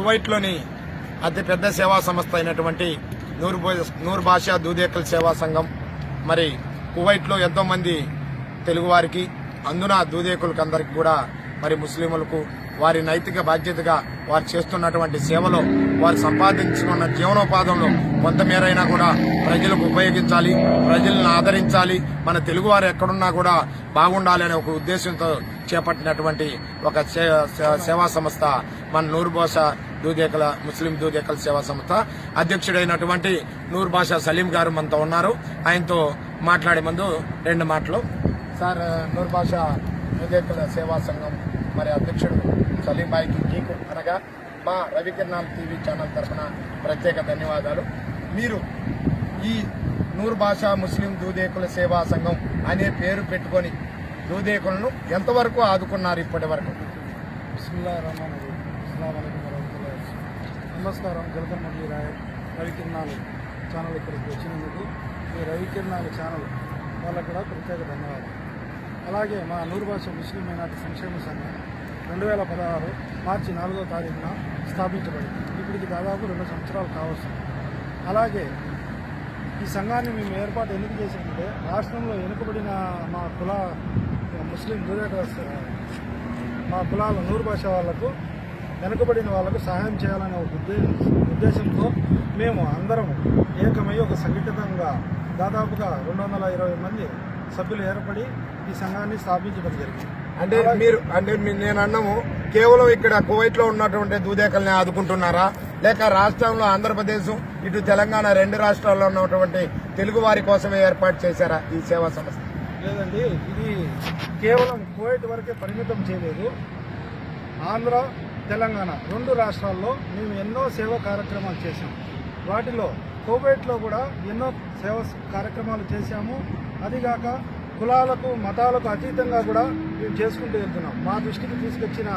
కువైట్లోని అతిపెద్ద సేవా సంస్థ అయినటువంటి నూరు నూరు భాషా దూదేకల్ సేవా సంఘం. మరి కువైట్లో ఎంతోమంది తెలుగువారికి అందున దూదేకులకు అందరికి కూడా మరి ముస్లింలకు వారి నైతిక బాధ్యతగా వారు చేస్తున్నటువంటి సేవలో వారు సంపాదించుకున్న జీవనోపాధంలో కొంతమేరైనా కూడా ప్రజలకు ఉపయోగించాలి ప్రజలను ఆదరించాలి మన తెలుగువారు ఎక్కడున్నా కూడా బాగుండాలి అనే ఒక ఉద్దేశంతో చేపట్టినటువంటి ఒక సేవా సంస్థ మన నూరు భాష దూదేకల ముస్లిం దూదేకల సేవా సంస్థ. అధ్యక్షుడైనటువంటి నూరు భాష సలీం గారు మనతో ఉన్నారు. ఆయనతో మాట్లాడే ముందు రెండు మాటలు. సార్ నూరు భాష దూదేకల సేవా సంఘం మరి అధ్యక్షుడు సలీం బాయ్కి మీకు అనగా మా రవికిరణాల్ టీవీ ఛానల్ తరఫున ప్రత్యేక ధన్యవాదాలు. మీరు ఈ నూరు భాష ముస్లిం దూదేకుల సేవా సంఘం అనే పేరు పెట్టుకొని దూదేకులను ఎంతవరకు ఆదుకున్నారు ఇప్పటి వరకు నమస్కారం. జలకర్ మళ్ళీ రాయ్ రవికిరణాలు ఛానల్ ఇక్కడికి వచ్చినందుకు ఈ రవికిరణాలు ఛానల్ వాళ్ళకు కూడా ప్రత్యేక ధన్యవాదాలు. అలాగే మా నూరు భాష ముస్లిం మైనార్టీ సంక్షేమ సంఘం రెండు వేల పదహారు మార్చి నాలుగో తారీఖున స్థాపించబడింది. ఇప్పటికి దాదాపు రెండు సంవత్సరాలు కావచ్చు. అలాగే ఈ సంఘాన్ని మేము ఏర్పాటు ఎందుకు చేసామంటే రాష్ట్రంలో వెనుకబడిన మా కుల ముస్లిం దూరేట మా కులాల నూరు భాష వాళ్ళకు వెనుకబడిన వాళ్ళకు సహాయం చేయాలనే ఒక ఉద్దేశంతో మేము అందరం ఏకమై ఒక సంఘటితంగా దాదాపుగా రెండు వందల ఇరవై మంది సభ్యులు ఏర్పడి ఈ సంఘాన్ని స్థాపించడం జరిగింది. అంటే మీరు అంటే నేను అన్నాము కేవలం ఇక్కడ కువైట్లో ఉన్నటువంటి దూదేకల్ని ఆదుకుంటున్నారా? లేక రాష్ట్రంలో ఆంధ్రప్రదేశ్ ఇటు తెలంగాణ రెండు రాష్ట్రాల్లో ఉన్నటువంటి తెలుగు వారి కోసమే ఏర్పాటు చేశారా ఈ సేవా సంస్థ? లేదండి ఇది కేవలం కువైట్ వరకే పరిమితం చేయలేదు. ఆంధ్ర తెలంగాణ రెండు రాష్ట్రాల్లో మేము ఎన్నో సేవా కార్యక్రమాలు చేశాం. వాటిలో కువైట్లో కూడా ఎన్నో సేవ కార్యక్రమాలు చేశాము. అదిగాక కులాలకు మతాలకు అతీతంగా కూడా మేము చేసుకుంటూ వెళ్తున్నాం. మా దృష్టికి తీసుకొచ్చిన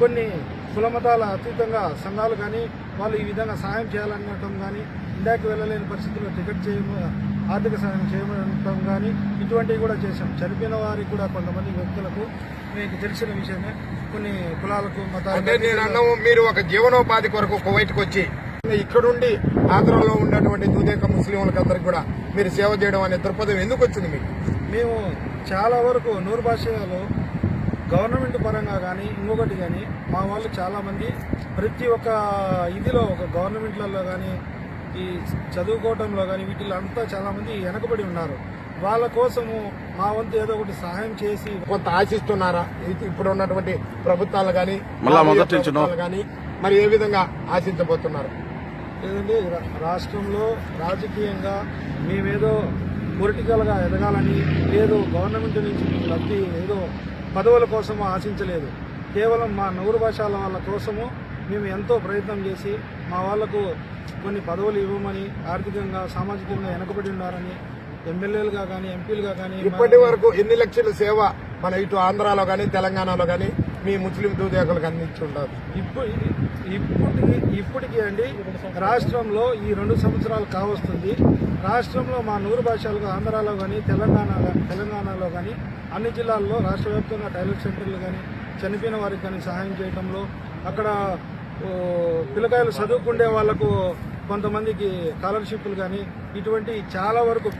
కొన్ని కుల మతాల అతీతంగా సంఘాలు కానీ వాళ్ళు ఈ విధంగా సహాయం చేయాలనటం కానీ ఇండియాకి వెళ్ళలేని పరిస్థితుల్లో టికెట్ చేయము ఆర్థిక సహాయం చేయడం కానీ ఇటువంటివి కూడా చేశాం. చనిపోయిన వారికి కూడా కొంతమంది వ్యక్తులకు మీకు తెలిసిన విషయమే. కొన్ని కులాలకు మతాలకు మీరు ఒక జీవనోపాధి కొరకు కువైట్కి వచ్చి ఇక్కడుండి ఆంధ్రలో ఉన్నటువంటి దూదేక ముస్లింలకు అందరికి కూడా మీరు సేవ చేయడం అనే దృక్పథం ఎందుకు వచ్చింది మీకు? మేము చాలా వరకు నూరు భాషలో గవర్నమెంట్ పరంగా కానీ ఇంకొకటి కానీ మా వాళ్ళు చాలామంది ప్రతి ఒక్క ఇదిలో ఒక గవర్నమెంట్లలో కానీ ఈ చదువుకోవటంలో కానీ వీటిలో అంతా చాలామంది వెనకబడి ఉన్నారు. వాళ్ళ కోసము మా వంతు ఏదో ఒకటి సహాయం చేసి కొంత ఆశిస్తున్నారా? ఇప్పుడు ఉన్నటువంటి ప్రభుత్వాలు కానీ. కానీ మరి ఏ విధంగా ఆశించబోతున్నారు? లేదండి రా- రాష్ట్రంలో రాజకీయంగా మేమేదో పొలిటికల్గా ఎదగాలని ఏదో గవర్నమెంట్ నుంచి లబ్ధి ఏదో పదవుల కోసం ఆశించలేదు. కేవలం మా నూరు భాషల వాళ్ళ కోసము మేము ఎంతో ప్రయత్నం చేసి మా వాళ్ళకు కొన్ని పదవులు ఇవ్వమని ఆర్థికంగా సామాజికంగా వెనకబడి ఉన్నారని ఎమ్మెల్యేలుగా కానీ ఎంపీలుగా కానీ ఇప్పటి వరకు ఎన్ని లక్షల సేవ మన ఇటు ఆంధ్రాలో కానీ తెలంగాణలో కానీ మీ ముస్లిం దూదేకులకు అందించి ఉండదు ఇప్పుడు ఇప్పటికి ఇప్పటికీ అండి రాష్ట్రంలో ఈ రెండు సంవత్సరాలు కావస్తుంది. రాష్ట్రంలో మా నూరు భాషలకు ఆంధ్రాలో కానీ తెలంగాణ తెలంగాణలో కానీ అన్ని జిల్లాల్లో రాష్ట్ర వ్యాప్తంగా టాయిలెట్ సెంటర్లు కానీ చనిపోయిన వారికి కానీ సహాయం చేయడంలో అక్కడ పిల్లకాయలు చదువుకునే వాళ్ళకు కొంతమందికి స్కాలర్షిప్లు కానీ ఇటువంటి చాలా వరకు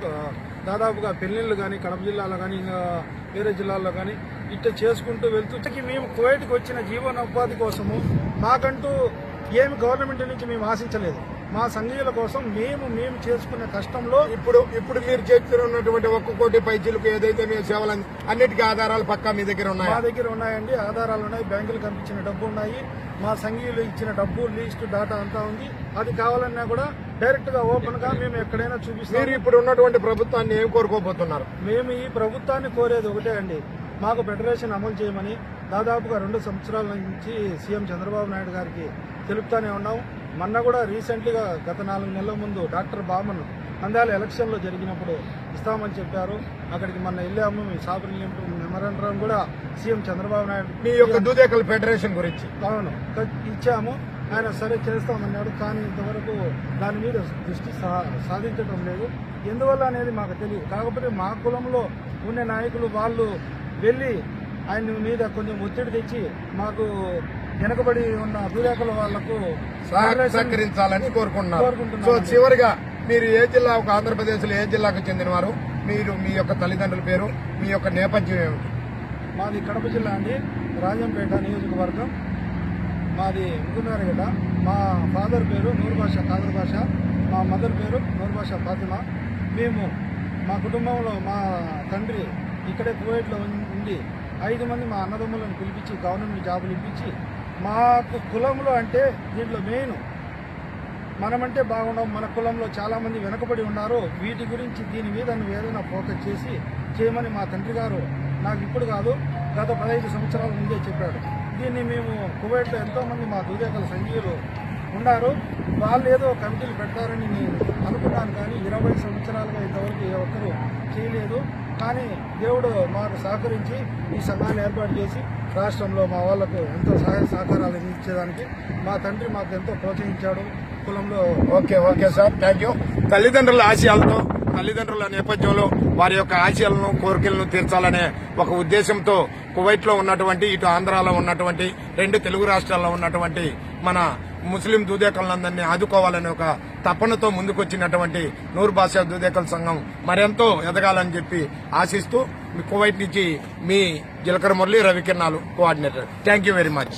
దాదాపుగా పెళ్ళిళ్ళు కానీ కడప జిల్లాలో కానీ ఇంకా వేరే జిల్లాల్లో కానీ ఇట్లా చేసుకుంటూ వెళ్తూ మేము కువైట్కి వచ్చిన జీవనోపాధి కోసము మాకంటూ ఏమి గవర్నమెంట్ నుంచి మేము ఆశించలేదు. మా సంఘీయుల కోసం మేము మేము చేసుకునే కష్టంలో ఇప్పుడు ఇప్పుడు మీరు చేస్తున్నటువంటి ఒక్క కోటి పైచీలకు ఏదైతే మీ సేవలు అన్నిటికీ ఆధారాలు పక్కా మీ దగ్గర మా ఉన్నాయా దగ్గర ఉన్నాయండి. ఆధారాలు ఉన్నాయి. బ్యాంకులు కనిపించిన డబ్బు ఉన్నాయి. మా సంఘీయులు ఇచ్చిన డబ్బు లీస్ట్ డాటా అంతా ఉంది. అది కావాలన్నా కూడా డైరెక్ట్గా ఓపెన్గా మేము ఎక్కడైనా మీరు చూపిస్తాం ఇప్పుడు ఉన్నటువంటి ప్రభుత్వాన్ని ఏం కోరుకోబోతున్నారు? మేము ఈ ప్రభుత్వాన్ని కోరేది ఒకటే అండి. మాకు ఫెడరేషన్ అమలు చేయమని దాదాపుగా రెండు సంవత్సరాల నుంచి సీఎం చంద్రబాబు నాయుడు గారికి తెలుపుతానే ఉన్నాం. మొన్న కూడా రీసెంట్లీగా గత నాలుగు నెలల ముందు డాక్టర్ బామన్ నంద్యాల ఎలక్షన్లో జరిగినప్పుడు ఇస్తామని చెప్పారు. అక్కడికి మొన్న వెళ్ళాము. మీ సాబర్ మెమరాండం కూడా సీఎం చంద్రబాబు నాయుడు మీ యొక్క దూదేకల ఫెడరేషన్ గురించి. అవును. ఇచ్చాము. ఆయన సరే చేస్తామన్నాడు కానీ ఇంతవరకు దాని మీద దృష్టి సాధించడం లేదు. ఎందువల్ల అనేది మాకు తెలియదు. కాకపోతే మా కులంలో ఉండే నాయకులు వాళ్ళు వెళ్ళి ఆయన మీద కొంచెం ఒత్తిడి తెచ్చి మాకు వెనకబడి ఉన్న దూరేకల వాళ్ళకు సహ- సహకరించాలని కోరుకుంటున్నారు. సో చివరిగా మీరు ఏ జిల్లా ఒక ఆంధ్రప్రదేశ్లో ఏ జిల్లాకు చెందినవారు? మీరు మీ యొక్క తల్లిదండ్రుల పేరు మీ యొక్క నేపథ్యం ఏమిటి? మాది కడప జిల్లా అండి. రాజంపేట నియోజకవర్గం. మాది ముగునారగడ్డ మా ఫాదర్ పేరు నూరు భాష కాదర్ భాష. మా మదర్ పేరు నూరు భాష ఫాతిమా. మేము మా కుటుంబంలో మా తండ్రి ఇక్కడే కువైట్లో ఉం- ఉండి ఐదు మంది మా అన్నదమ్ములను పిలిపించి గవర్నమెంట్ జాబులు ఇప్పించి మాకు కులంలో అంటే దీంట్లో మెయిన్ మనమంటే బాగుండవు. మన కులంలో చాలామంది వెనకబడి ఉన్నారు. వీటి గురించి దీని మీద నువ్వు ఏదైనా ఫోకస్ చేసి చేయమని మా తండ్రి గారు నాకు ఇప్పుడు కాదు గత పదహైదు సంవత్సరాల ముందే చెప్పాడు. దీన్ని మేము కువైట్లో ఎంతోమంది మా దుదేకల సంఘీయులు ఉన్నారు. వాళ్ళు ఏదో కమిటీలు పెడతారని నేను అనుకున్నాను కానీ ఇరవై సంవత్సరాలుగా ఇంతవరకు ఏ ఒక్కరు చేయలేదు. కానీ దేవుడు మాకు సహకరించి ఈ సంఘాన్ని ఏర్పాటు చేసి రాష్ట్రంలో మా వాళ్ళకు ఎంతో సహాయ సహకారాలు ఇచ్చేదానికి మా తండ్రి మాకు ఎంతో ప్రోత్సహించాడు. కులంలో okay okay sir thank you తల్లిదండ్రుల ఆశయాలతో తల్లిదండ్రుల నేపథ్యంలో వారి యొక్క ఆశయాలను కోరికలను తీర్చాలనే ఒక ఉద్దేశంతో కువైట్లో ఉన్నటువంటి ఇటు ఆంధ్రాలో ఉన్నటువంటి రెండు తెలుగు రాష్ట్రాల్లో ఉన్నటువంటి మన ముస్లిం దూదేకలందరినీ ఆదుకోవాలనే ఒక తపనతో ముందుకొచ్చినటువంటి నూరు భాషా దూదేకల సంఘం మరెంతో ఎదగాలని చెప్పి ఆశిస్తూ కువైట్ నుంచి మీ Jilakara Murali రవికిరణాలు coordinator. Thank you very much